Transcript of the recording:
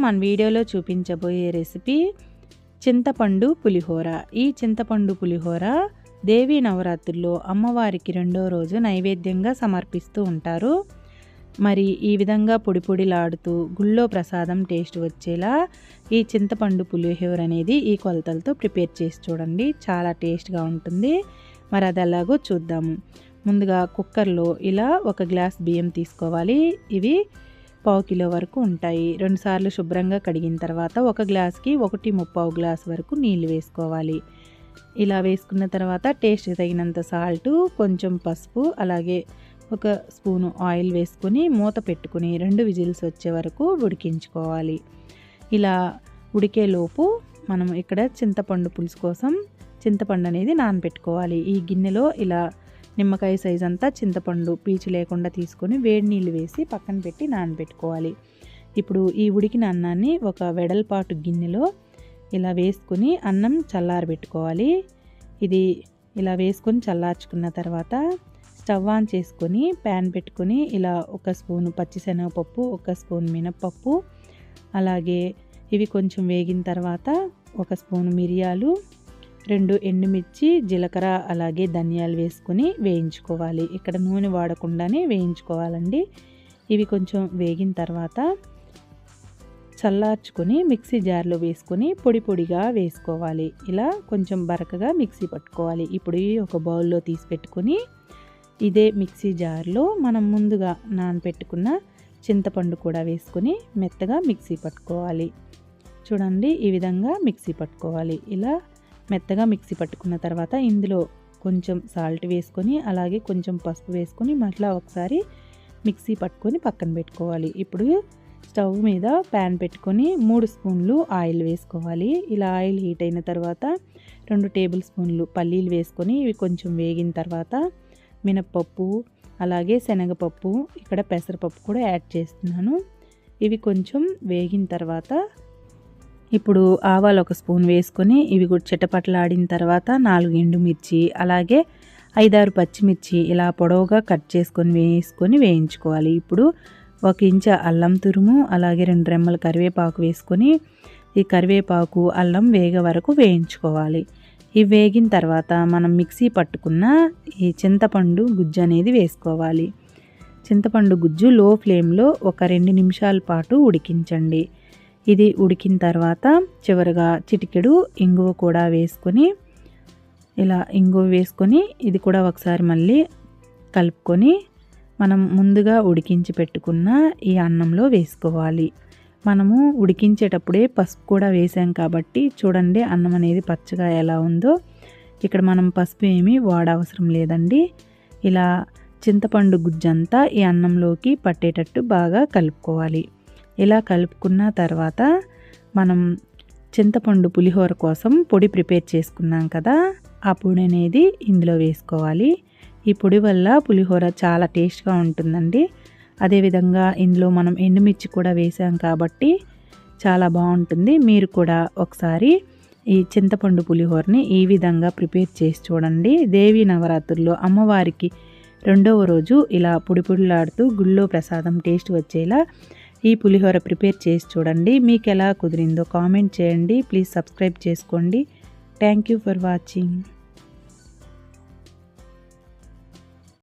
మన వీడియోలో చూపించబోయే రెసిపీ చింతపండు పులిహోర. ఈ చింతపండు పులిహోర దేవీ నవరాత్రుల్లో అమ్మవారికి రెండో రోజు నైవేద్యంగా సమర్పిస్తూ ఉంటారు. మరి ఈ విధంగా పొడి పొడిలాడుతూ గుళ్ళో ప్రసాదం టేస్ట్ వచ్చేలా ఈ చింతపండు పులిహోర అనేది ఈ కొలతలతో ప్రిపేర్ చేసి చూడండి. చాలా టేస్ట్గా ఉంటుంది. మరి అది ఎలాగో చూద్దాము. ముందుగా కుక్కర్లో ఇలా ఒక గ్లాస్ బియ్యం తీసుకోవాలి. ఇవి పావు కిలో వరకు ఉంటాయి. రెండుసార్లు శుభ్రంగా కడిగిన తర్వాత ఒక గ్లాస్కి ఒకటి ముప్పావు గ్లాస్ వరకు నీళ్ళు వేసుకోవాలి. ఇలా వేసుకున్న తర్వాత టేస్ట్ తగినంత సాల్ట్ కొంచెం పసుపు అలాగే ఒక స్పూను ఆయిల్ వేసుకొని మూత పెట్టుకుని రెండు విజిల్స్ వచ్చే వరకు ఉడికించుకోవాలి. ఇలా ఉడికేలోపు మనం ఇక్కడ చింతపండు పులుసు కోసం చింతపండు అనేది నానబెట్టుకోవాలి. ఈ గిన్నెలో ఇలా నిమ్మకాయ సైజ్ అంతా చింతపండు పీచు లేకుండా తీసుకొని వేడి నీళ్ళు వేసి పక్కన పెట్టి నానబెట్టుకోవాలి. ఇప్పుడు ఈ ఉడికిన అన్నాన్ని ఒక వెడల్పాటు గిన్నెలో ఇలా వేసుకుని అన్నం చల్లారబెట్టుకోవాలి. ఇది ఇలా వేసుకొని చల్లార్చుకున్న తర్వాత స్టవ్ ఆన్ చేసుకొని ప్యాన్ పెట్టుకొని ఇలా ఒక స్పూన్ పచ్చిశనగపప్పు ఒక స్పూన్ మినప్పప్పు అలాగే ఇవి కొంచెం వేగిన తర్వాత ఒక స్పూను మిరియాలు రెండు ఎండుమిర్చి జీలకర్ర అలాగే ధనియాలు వేసుకొని వేయించుకోవాలి. ఇక్కడ నూనె వాడకుండానే వేయించుకోవాలండి. ఇవి కొంచెం వేగిన తర్వాత చల్లార్చుకొని మిక్సీ జార్లో వేసుకొని పొడి పొడిగా వేసుకోవాలి. ఇలా కొంచెం బరకగా మిక్సీ పట్టుకోవాలి. ఇప్పుడు ఒక బౌల్లో తీసి పెట్టుకొని ఇదే మిక్సీ జార్లో మనం ముందుగా నానపెట్టుకున్న చింతపండు కూడా వేసుకొని మెత్తగా మిక్సీ పట్టుకోవాలి. చూడండి ఈ విధంగా మిక్సీ పట్టుకోవాలి. ఇలా మెత్తగా మిక్సీ పట్టుకున్న తర్వాత ఇందులో కొంచెం సాల్ట్ వేసుకొని అలాగే కొంచెం పసుపు వేసుకొని మళ్ళీ ఒకసారి మిక్సీ పట్టుకొని పక్కన పెట్టుకోవాలి. ఇప్పుడు స్టవ్ మీద ప్యాన్ పెట్టుకొని మూడు స్పూన్లు ఆయిల్ వేసుకోవాలి. ఇలా ఆయిల్ హీట్ అయిన తర్వాత రెండు టేబుల్ స్పూన్లు పల్లీలు వేసుకొని ఇవి కొంచెం వేగిన తర్వాత మినప్పప్పు అలాగే శనగపప్పు ఇక్కడ పెసరపప్పు కూడా యాడ్ చేస్తున్నాను. ఇవి కొంచెం వేగిన తర్వాత ఇప్పుడు ఆవాలు ఒక స్పూన్ వేసుకొని ఇవి కూడా చిట్టపట్లాడిన తర్వాత నాలుగు ఎండుమిర్చి అలాగే ఐదారు పచ్చిమిర్చి ఇలా పొడవుగా కట్ చేసుకొని వేసుకొని వేయించుకోవాలి. ఇప్పుడు ఒక ఇంచ అల్లం తురుము అలాగే రెండు రెమ్మల కరివేపాకు వేసుకొని ఈ కరివేపాకు అల్లం వేగ వరకు వేయించుకోవాలి. ఇవి వేగిన తర్వాత మనం మిక్సీ పట్టుకున్న ఈ చింతపండు గుజ్జు అనేది వేసుకోవాలి. చింతపండు గుజ్జు లో ఫ్లేమ్లో ఒక రెండు నిమిషాల పాటు ఉడికించండి. ఇది ఉడికిన తర్వాత చివరిగా చిటికెడు ఇంగువ కూడా వేసుకొని ఇలా ఇంగువ వేసుకొని ఇది కూడా ఒకసారి మళ్ళీ కలుపుకొని మనం ముందుగా ఉడికించి పెట్టుకున్న ఈ అన్నంలో వేసుకోవాలి. మనము ఉడికించేటప్పుడే పసుపు కూడా వేసాం కాబట్టి చూడండి అన్నం అనేది పచ్చగా ఎలా ఉందో. ఇక్కడ మనం పసుపు ఏమీ వాడవసరం లేదండి. ఇలా చింతపండు గుజ్జంతా ఈ అన్నంలోకి పట్టేటట్టు బాగా కలుపుకోవాలి. ఇలా కలుపుకున్న తర్వాత మనం చింతపండు పులిహోర కోసం పొడి ప్రిపేర్ చేసుకున్నాం కదా ఆ పొడి అనేది ఇందులో వేసుకోవాలి. ఈ పొడి వల్ల పులిహోర చాలా టేస్ట్గా ఉంటుందండి. అదేవిధంగా ఇందులో మనం ఎండుమిర్చి కూడా వేసాం కాబట్టి చాలా బాగుంటుంది. మీరు కూడా ఒకసారి ఈ చింతపండు పులిహోరని ఈ విధంగా ప్రిపేర్ చేసి చూడండి. దేవీ నవరాత్రుల్లో అమ్మవారికి రెండవ రోజు ఇలా పొడి పొడిలాడుతూ గుళ్ళో ప్రసాదం టేస్ట్ వచ్చేలా ఈ పులిహోర ప్రిపేర్ చేసి చూడండి. మీకు ఎలా కుదిరిందో కామెంట్ చేయండి. ప్లీజ్ సబ్స్క్రైబ్ చేసుకోండి. Thank you for watching.